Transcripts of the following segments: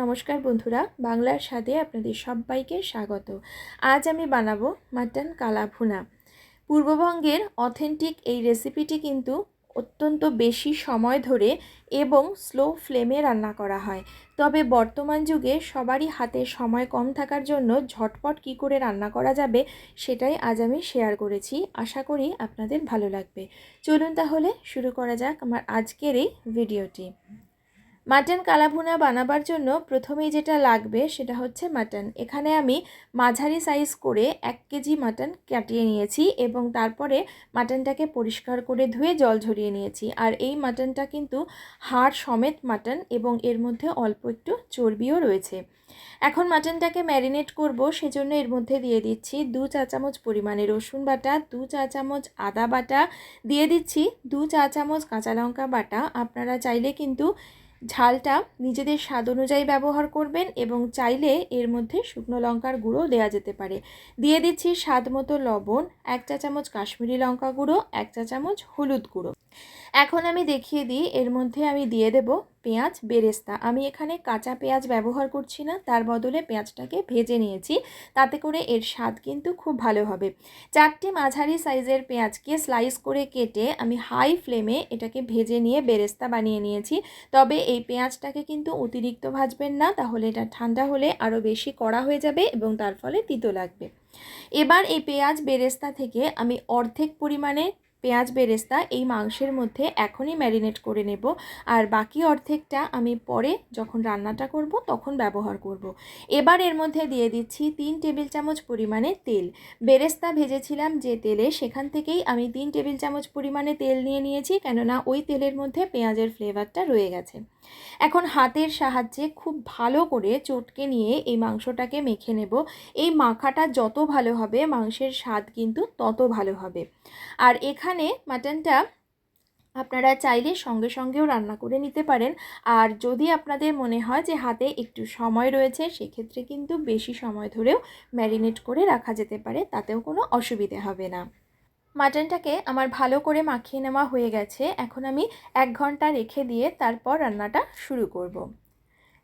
নমস্কার বন্ধুরা, বাংলার স্বাদে আপনাদের সবাইকে স্বাগত। আজ আমি বানাবো মাটন কালা ভুনা পূর্ববঙ্গের অথেন্টিক এই রেসিপিটি কিন্তু অত্যন্ত বেশি সময় ধরে এবং স্লো ফ্লেমে রান্না করা হয়। তবে বর্তমান যুগে সবারই হাতে সময় কম থাকার জন্য ঝটপট কি করে রান্না করা যাবে সেটাই আজ আমি শেয়ার করেছি। আশা করি আপনাদের ভালো লাগবে। চলুন তাহলে শুরু করা যাক আমার আজকের এই ভিডিওটি মাটন কালাভুনা বানাবার জন্য প্রথমেই যেটা লাগবে সেটা হচ্ছে মাটন। এখানে আমি মাঝারি সাইজ করে এক কেজি মাটন কাটিয়ে নিয়েছি এবং তারপরে মাটনটাকে পরিষ্কার করে ধুয়ে জল ঝরিয়ে নিয়েছি। আর এই মাটনটা কিন্তু হাড় সমেত মাটন এবং এর মধ্যে অল্প একটু চর্বিও রয়েছে। এখন মাটনটাকে ম্যারিনেট করব, সেজন্য এর মধ্যে দিয়ে দিচ্ছি দু চা চামচ পরিমাণে রসুন বাটা, দু চা চামচ আদা বাটা, দিয়ে দিচ্ছি দু চা চামচ কাঁচা লঙ্কা বাটা। আপনারা চাইলে কিন্তু ঝালটা নিজেদের স্বাদ অনুযায়ী ব্যবহার করবেন এবং চাইলে এর মধ্যে শুকনো লঙ্কার গুঁড়ো দেওয়া যেতে পারে। দিয়ে দিচ্ছি স্বাদ মতো লবণ, এক চা চামচ কাশ্মীরি লঙ্কা গুঁড়ো, এক চা চামচ হলুদ গুঁড়ো। এখন আমি দেখিয়ে দিই, এর মধ্যে আমি দিয়ে দেব পেঁয়াজ বেরেস্তা। আমি এখানে কাঁচা পেঁয়াজ ব্যবহার করছি না, তার বদলে পেঁয়াজটাকে ভেজে নিয়েছি, তাতে করে এর স্বাদ কিন্তু খুব ভালো হবে। চারটি মাঝারি সাইজের পেঁয়াজকে স্লাইস করে কেটে আমি হাই ফ্লেমে এটাকে ভেজে নিয়ে বেরেস্তা বানিয়ে নিয়েছি। তবে এই পেঁয়াজটাকে কিন্তু অতিরিক্ত ভাজবেন না, তাহলে এটা ঠান্ডা হলে আরও বেশি কড়া হয়ে যাবে এবং তার ফলে তিতো লাগবে। এবার এই পেঁয়াজ বেরেস্তা থেকে আমি অর্ধেক পরিমাণে পেঁয়াজ বেরেস্তা এই মাংসের মধ্যে এখনই ম্যারিনেট করে নেব। আর বাকি অর্ধেকটা আমি পরে যখন রান্নাটা করব তখন ব্যবহার করব। এবার এর মধ্যে দিয়ে দিচ্ছি তিন টেবিল চামচ পরিমাণে তেল। বেরেস্তা ভেজেছিলাম যে তেলে, সেখান থেকেই আমি তিন টেবিল চামচ পরিমাণে তেল নিয়ে নিয়েছি, কেননা ওই তেলের মধ্যে পেঁয়াজের ফ্লেভারটা রয়ে গেছে। এখন হাতের সাহায্যে খুব ভালো করে চটকে নিয়ে এই মাংসটাকে মেখে নেব। এই মাখাটা যত ভালো হবে, মাংসের স্বাদ কিন্তু তত ভালো হবে। আর এখানে মাটনটা আপনারা চাইলে সঙ্গে সঙ্গেও রান্না করে নিতে পারেন। আর যদি আপনাদের মনে হয় যে হাতে একটু সময় রয়েছে, সেক্ষেত্রে কিন্তু বেশি সময় ধরেও ম্যারিনেট করে রাখা যেতে পারে, তাতেও কোনো অসুবিধে হবে না। মাটনটাকে আমার ভালো করে মাখিয়ে নেওয়া হয়ে গেছে এখন আমি এক ঘণ্টা রেখে দিয়ে তারপর রান্নাটা শুরু করব।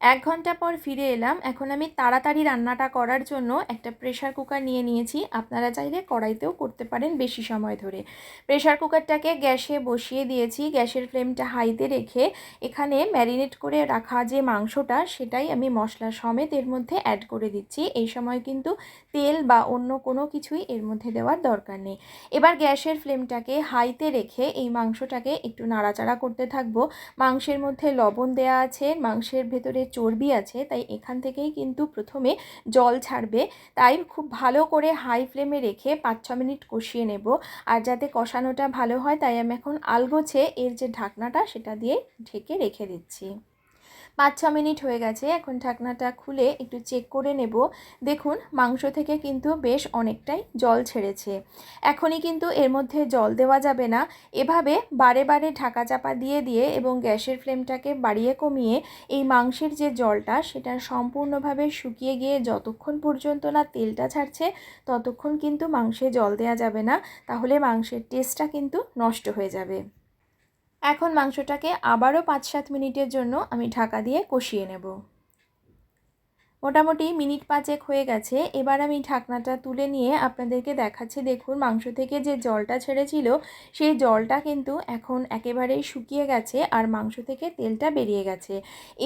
এক ঘণ্টা পর ফিরে এলাম। এখন আমি তাড়াতাড়ি রান্নাটা করার জন্য একটা প্রেশার কুকার নিয়ে নিয়েছি। আপনারা চাইলে কড়াইতেও করতে পারেন বেশি সময় ধরে। প্রেশার কুকারটাকে গ্যাসে বসিয়ে দিয়েছি। গ্যাসের ফ্লেমটা হাইতে রেখে এখানে ম্যারিনেট করে রাখা যে মাংসটা, সেটাই আমি মশলা সমেত এর মধ্যে অ্যাড করে দিচ্ছি। এই সময় কিন্তু তেল বা অন্য কোনো কিছুই এর মধ্যে দেওয়ার দরকার নেই। এবার গ্যাসের ফ্লেমটাকে হাইতে রেখে এই মাংসটাকে একটু নাড়াচাড়া করতে থাকব। মাংসের মধ্যে লবণ দেওয়া আছে। মাংসের ভেতরে চর্বি আছে, তাই এখান থেকেই কিন্তু প্রথমে জল ছাড়বে। তাই খুব ভালো করে হাই ফ্লেমে রেখে পাঁচ ছ মিনিট কষিয়ে নেব। আর যাতে কষানোটা ভালো হয়, তাই আমি এখন আলগোছে এর যে ঢাকনাটা, সেটা দিয়ে ঢেকে রেখে দিচ্ছি। পাঁচ ছ মিনিট হয়ে গেছে, এখন ঢাকনাটা খুলে একটু চেক করে নেব। দেখুন, মাংস থেকে কিন্তু বেশ অনেকটাই জল ছেড়েছে। এখনই কিন্তু এর মধ্যে জল দেওয়া যাবে না। এভাবে বারে বারে ঢাকা চাপা দিয়ে দিয়ে এবং গ্যাসের ফ্লেমটাকে বাড়িয়ে কমিয়ে এই মাংসের যে জলটা, সেটা সম্পূর্ণভাবে শুকিয়ে গিয়ে যতক্ষণ পর্যন্ত না তেলটা ছাড়ছে, ততক্ষণ কিন্তু মাংসে জল দেওয়া যাবে না। তাহলে মাংসের টেস্টটা কিন্তু নষ্ট হয়ে যাবে। এখন মাংসটাকে আবারও পাঁচ সাত মিনিটের জন্য আমি ঢাকা দিয়ে কষিয়ে নেব। মোটামুটি মিনিট পাঁচেক হয়ে গেছে। এবার আমি ঢাকনাটা তুলে নিয়ে আপনাদেরকে দেখাচ্ছি। দেখুন, মাংস থেকে যে জলটা ছেড়েছিল, সেই জলটা কিন্তু এখন একেবারেই শুকিয়ে গেছে আর মাংস থেকে তেলটা বেরিয়ে গেছে।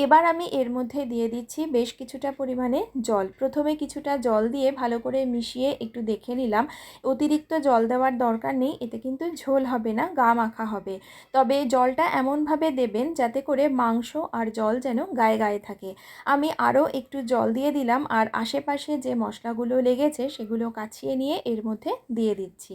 এবার আমি এর মধ্যে দিয়ে দিচ্ছি বেশ কিছুটা পরিমাণে জল। প্রথমে কিছুটা জল দিয়ে ভালো করে মিশিয়ে একটু দেখে নিলাম। অতিরিক্ত জল দেওয়ার দরকার নেই, এতে কিন্তু ঝোল হবে না, গা মাখা হবে। তবে জলটা এমনভাবে দেবেন যাতে করে মাংস আর জল যেন গায়ে গায়ে থাকে। আমি আরও একটু জল জল দিয়ে দিলাম আর আশেপাশে যে মশলাগুলো লেগেছে সেগুলো কাছিয়ে নিয়ে এর মধ্যে দিয়ে দিচ্ছি।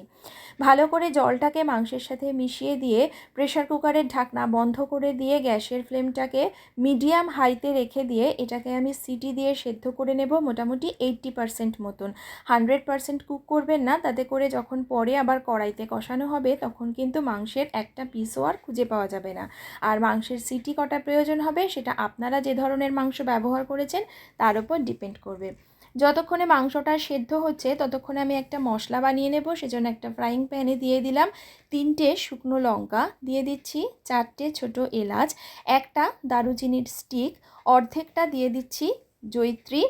ভালো করে জলটাকে মাংসের সাথে মিশিয়ে দিয়ে প্রেশার কুকারের ঢাকনা বন্ধ করে দিয়ে গ্যাসের ফ্লেমটাকে মিডিয়াম হাইতে রেখে দিয়ে এটাকে আমি সিটি দিয়ে সেদ্ধ করে নেব মোটামুটি এইট্টি পারসেন্ট মতন। হান্ড্রেড পারসেন্ট কুক করবেন না, তাতে করে যখন পরে আবার কড়াইতে কষানো হবে তখন কিন্তু মাংসের একটা পিসও আর খুঁজে পাওয়া যাবে না। আর মাংসের সিটি কটা প্রয়োজন হবে সেটা আপনারা যে ধরনের মাংস ব্যবহার করেছেন তার ওপর ডিপেন্ড করবে। যতক্ষণে মাংসটা সেদ্ধ হচ্ছে, ততক্ষণে আমি একটা মশলা বানিয়ে নেব, সেজন্য একটা ফ্রাইং প্যানে দিয়ে দিলাম তিনটে শুকনো লঙ্কা, দিয়ে দিচ্ছি চারটে ছোট এলাচ, একটা দারুচিনির স্টিক অর্ধেকটা দিয়ে দিচ্ছি জৈত্রী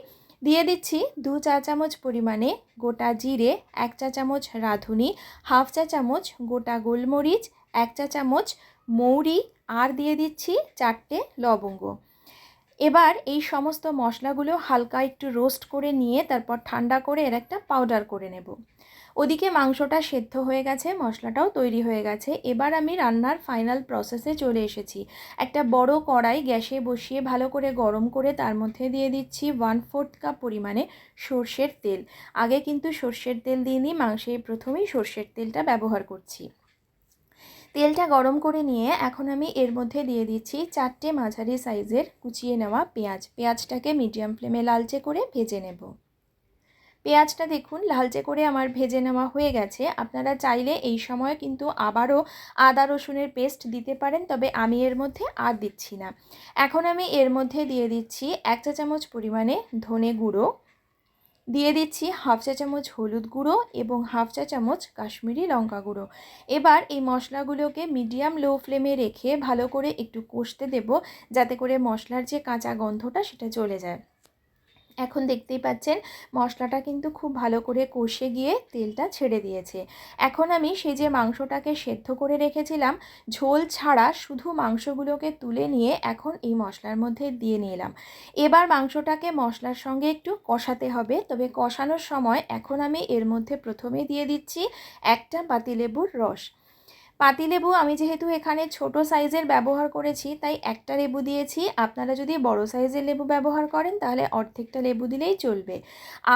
দিয়ে দিচ্ছি দু চা চামচ পরিমাণে গোটা জিরে, এক চা চামচ রাঁধুনি, হাফ চা চামচ গোটা গোলমরিচ, এক চা চামচ মৌরি, আর দিয়ে দিচ্ছি চারটে লবঙ্গ। এবার এই সমস্ত মশলাগুলো হালকা একটু রোস্ট করে নিয়ে তারপর ঠান্ডা করে এর একটা পাউডার করে নেব। ওদিকে মাংসটা সেদ্ধ হয়ে গেছে, মশলাটাও তৈরি হয়ে গেছে। এবার আমি রান্নার ফাইনাল প্রসেসে চলে এসেছি। একটা বড় কড়াই গ্যাসে বসিয়ে ভালো করে গরম করে তার মধ্যে দিয়ে দিচ্ছি ওয়ান ফোর্থ কাপ পরিমাণে সর্ষের তেল। আগে কিন্তু সর্ষের তেল দিইনি মাংসে প্রথমেই সর্ষের তেলটা ব্যবহার করছি। তেলটা গরম করে নিয়ে এখন আমি এর মধ্যে দিয়ে দিচ্ছি চারটে মাঝারি সাইজের কুচিয়ে নেওয়া পেঁয়াজ। পেঁয়াজটাকে মিডিয়াম ফ্লেমে লালচে করে ভেজে নেব। পেঁয়াজটা দেখুন, লালচে করে আমার ভেজে নেওয়া হয়ে গেছে। আপনারা চাইলে এই সময় কিন্তু আবারও আদা রসুনের পেস্ট দিতে পারেন, তবে আমি এর মধ্যে আর দিচ্ছি না। এখন আমি এর মধ্যে দিয়ে দিচ্ছি এক চা চামচ পরিমাণে ধনে গুঁড়ো। দিয়ে দিচ্ছি হাফ চা চামচ হলুদ গুঁড়ো এবং হাফ চা চামচ কাশ্মীরি লঙ্কা গুঁড়ো। এবার এই মশলাগুলোকে মিডিয়াম লো ফ্লেমে রেখে ভালো করে একটু কষতে দেব, যাতে করে মশলার যে কাঁচা গন্ধটা সেটা চলে যায়। এখন দেখতেই পাচ্ছেন মশলাটা কিন্তু খুব ভালো করে কষে গিয়ে তেলটা ছেড়ে দিয়েছে। এখন আমি সেই যে মাংসটাকে সেদ্ধ করে রেখেছিলাম, ঝোল ছাড়া শুধু মাংসগুলোকে তুলে নিয়ে এখন এই মশলার মধ্যে দিয়ে নিলাম। এবার মাংসটাকে মশলার সঙ্গে একটু কষাতে হবে, তবে কষানোর সময় এখন আমি এর মধ্যে প্রথমে দিয়ে দিচ্ছি একটা পাতিলেবুর রস। পাতিলেবু আমি যেহেতু এখানে ছোট সাইজের ব্যবহার করেছি, তাই একটা লেবু দিয়েছি। আপনারা যদি বড় সাইজের লেবু ব্যবহার করেন, তাহলে অর্ধেকটা লেবু দিলেই চলবে।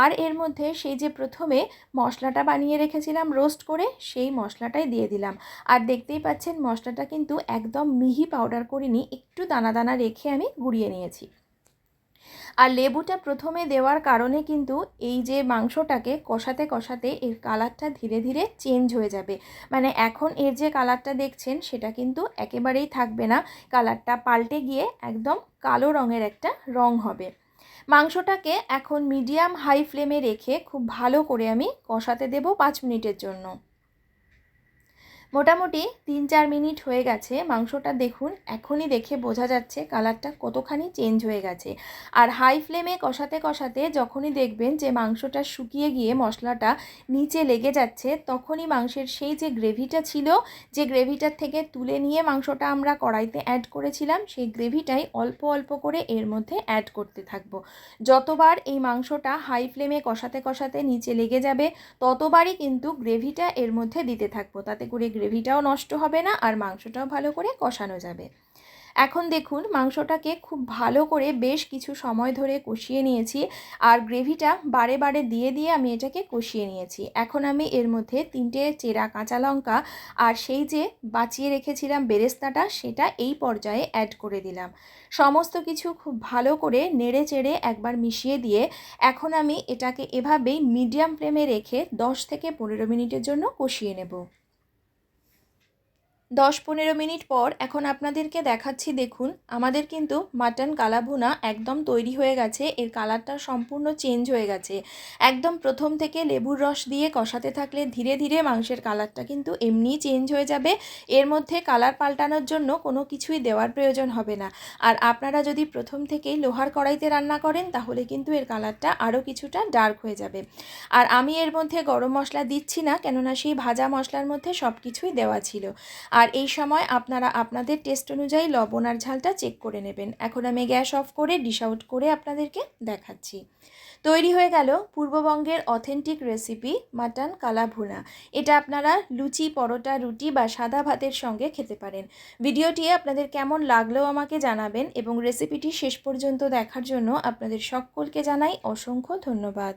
আর এর মধ্যে সেই যে প্রথমে মশলাটা বানিয়ে রেখেছিলাম রোস্ট করে, সেই মশলাটাই দিয়ে দিলাম। আর দেখতেই পাচ্ছেন মশলাটা কিন্তু একদম মিহি পাউডার করিনি, একটু দানা দানা রেখে আমি গুঁড়িয়ে নিয়েছি। আর লেবুটা প্রথমে দেওয়ার কারণে কিন্তু এই যে মাংসটাকে কষাতে কষাতে এর কালারটা ধীরে ধীরে চেঞ্জ হয়ে যাবে। মানে এখন এর যে কালারটা দেখছেন, সেটা কিন্তু একেবারেই থাকবে না। কালারটা পাল্টে গিয়ে একদম কালো রঙের একটা রং হবে। মাংসটাকে এখন মিডিয়াম হাই ফ্লেমে রেখে খুব ভালো করে আমি কষাতে দেব পাঁচ মিনিটের জন্য। মোটামুটি তিন চার মিনিট হয়ে গেছে। মাংসটা দেখুন, এখনই দেখে বোঝা যাচ্ছে কালারটা কতখানি চেঞ্জ হয়ে গেছে। আর হাই ফ্লেমে কষাতে কষাতে যখনই দেখবেন যে মাংসটা শুকিয়ে গিয়ে মশলাটা নিচে লেগে যাচ্ছে, তখনই মাংসের সেই যে গ্রেভিটা ছিল, যে গ্রেভিটার থেকে তুলে নিয়ে মাংসটা আমরা কড়াইতে অ্যাড করেছিলাম, সেই গ্রেভিটাই অল্প অল্প করে এর মধ্যে অ্যাড করতে থাকব। যতবার এই মাংসটা হাই ফ্লেমে কষাতে কষাতে নিচে লেগে যাবে, ততবারই কিন্তু গ্রেভিটা এর মধ্যে দিতে থাকব। তাতে করে গ্রেভিটাও নষ্ট হবে না আর মাংসটাও ভালো করে কষানো যাবে। এখন দেখুন মাংসটাকে খুব ভালো করে বেশ কিছু সময় ধরে কষিয়ে নিয়েছি আর গ্রেভিটা বারে বারে দিয়ে দিয়ে আমি এটাকে কষিয়ে নিয়েছি। এখন আমি এর মধ্যে তিনটে চেরা কাঁচা লঙ্কা আর সেই যে বাঁচিয়ে রেখেছিলাম বেরেস্তাটা সেটা এই পর্যায়ে অ্যাড করে দিলাম। সমস্ত কিছু খুব ভালো করে নেড়ে চেড়ে একবার মিশিয়ে দিয়ে এখন আমি এটাকে এভাবেই মিডিয়াম ফ্লেমে রেখে দশ থেকে পনেরো মিনিটের জন্য কষিয়ে নেব। দশ পনেরো মিনিট পর এখন আপনাদেরকে দেখাচ্ছি, দেখুন, আমাদের কিন্তু মাটন কালাভুনা একদম তৈরি হয়ে গেছে, এর কালারটা সম্পূর্ণ চেঞ্জ হয়ে গেছে। একদম প্রথম থেকে লেবুর রস দিয়ে কষাতে থাকলে ধীরে ধীরে মাংসের কালারটা কিন্তু এমনিই চেঞ্জ হয়ে যাবে, এর মধ্যে কালার পাল্টানোর জন্য কোনো কিছুই দেওয়ার প্রয়োজন হবে না। আর আপনারা যদি প্রথম থেকেই লোহার কড়াইতে রান্না করেন, তাহলে কিন্তু এর কালারটা আরও কিছুটা ডার্ক হয়ে যাবে। আর আমি এর মধ্যে গরম মশলা দিচ্ছি না, কেননা সেই ভাজা মশলার মধ্যে সব কিছুই দেওয়া ছিল। আর এই সময় আপনারা আপনাদের টেস্ট অনুযায়ী লবণ আর ঝালটা চেক করে নেবেন। এখন আমি গ্যাস অফ করে ডিশ আউট করে আপনাদেরকে দেখাচ্ছি। তৈরি হয়ে গেল পূর্ববঙ্গের অথেন্টিক রেসিপি মাটন কালা ভুনা। এটা আপনারা লুচি, পরোটা, রুটি বা সাদা ভাতের সঙ্গে খেতে পারেন। ভিডিওটি আপনাদের কেমন লাগলেও আমাকে জানাবেন এবং রেসিপিটি শেষ পর্যন্ত দেখার জন্য আপনাদের সকলকে জানাই অসংখ্য ধন্যবাদ।